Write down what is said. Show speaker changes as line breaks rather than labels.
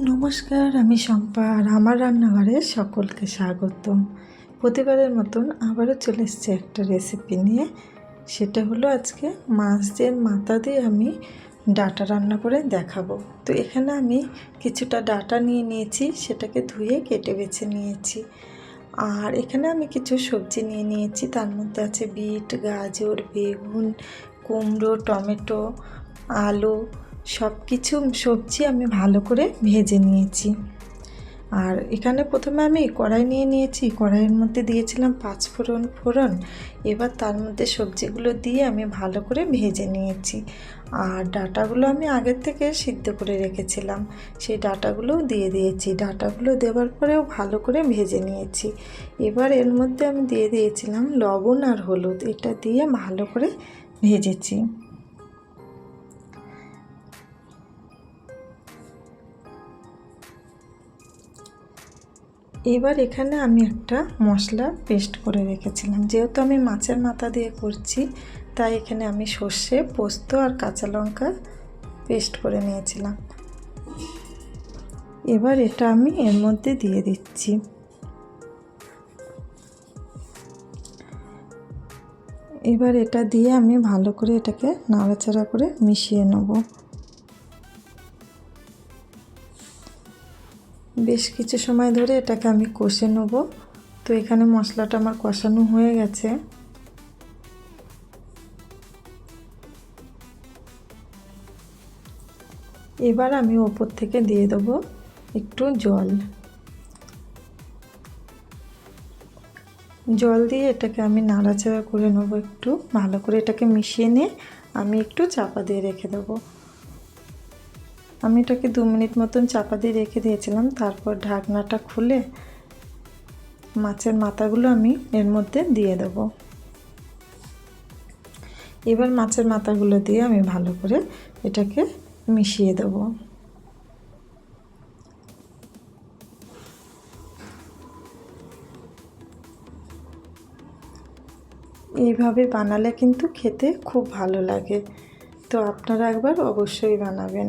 নমস্কার, আমি শম্পা আর আমার রান্নাঘরে সকলকে স্বাগতম। প্রতিবারের মতন আবারও চলে এসছে একটা রেসিপি নিয়ে। সেটা হলো আজকে মাছের মাথা দিয়ে আমি ডাটা রান্না করে দেখাবো। তো এখানে আমি কিছুটা ডাটা নিয়ে নিয়েছি, সেটাকে ধুয়ে কেটে বেছে নিয়েছি। আর এখানে আমি কিছু সবজি নিয়ে নিয়েছি, তার মধ্যে আছে বিট, গাজর, বেগুন, কুমড়ো, টমেটো, আলু সব কিছু সবজি আমি ভালো করে ভেজে নিয়েছি। আর এখানে প্রথমে আমি কড়াই নিয়ে নিয়েছি। কড়াইয়ের মধ্যে দিয়েছিলাম পাঁচ ফোড়ন ফোড়ন। এবার তার মধ্যে সবজিগুলো দিয়ে আমি ভালো করে ভেজে নিয়েছি। আর ডাটাগুলো আমি আগের থেকে সিদ্ধ করে রেখেছিলাম। সেই ডাটাগুলোও দিয়ে দিয়েছি। ডাটাগুলো দেওয়ার পরেও ভালো করে ভেজে নিয়েছি। এবার এর মধ্যে আমি দিয়ে দিয়েছিলাম লবণ আর হলুদ। এটা দিয়ে ভালো করে ভেজেছি। এবার এখানে আমি একটা মশলা পেস্ট করে রেখেছিলাম। যেহেতু আমি মাছের মাথা দিয়ে করছি, তাই এখানে আমি সর্ষে, পোস্ত আর কাঁচা লঙ্কা পেস্ট করে নিয়েছিলাম। এবার এটা আমি এর মধ্যে দিয়ে দিচ্ছি। এবার এটা দিয়ে আমি ভালো করে এটাকে নাড়াচাড়া করে মিশিয়ে নেব। বেশ কিছু সময় ধরে এটাকে আমি কষে নেব। তো এখানে মশলাটা আমার কষানো হয়ে গেছে। এবার আমি ওপর থেকে দিয়ে দেবো একটু জল। জল দিয়ে এটাকে আমি নাড়াচাড়া করে নেব একটু। ভালো করে এটাকে মিশিয়ে নিয়ে আমি একটু চাপা দিয়ে রেখে দেবো। আমি এটাকে দু মিনিট মতন চাপা দিয়ে রেখে দিয়েছিলাম। তারপর ঢাকনাটা খুলে মাছের মাথাগুলো আমি এর মধ্যে দিয়ে দেব। এবার মাছের মাথাগুলো দিয়ে আমি ভালো করে এটাকে মিশিয়ে দেব। এইভাবে বানালে কিন্তু খেতে খুব ভালো লাগে। তো আপনারা একবার অবশ্যই বানাবেন।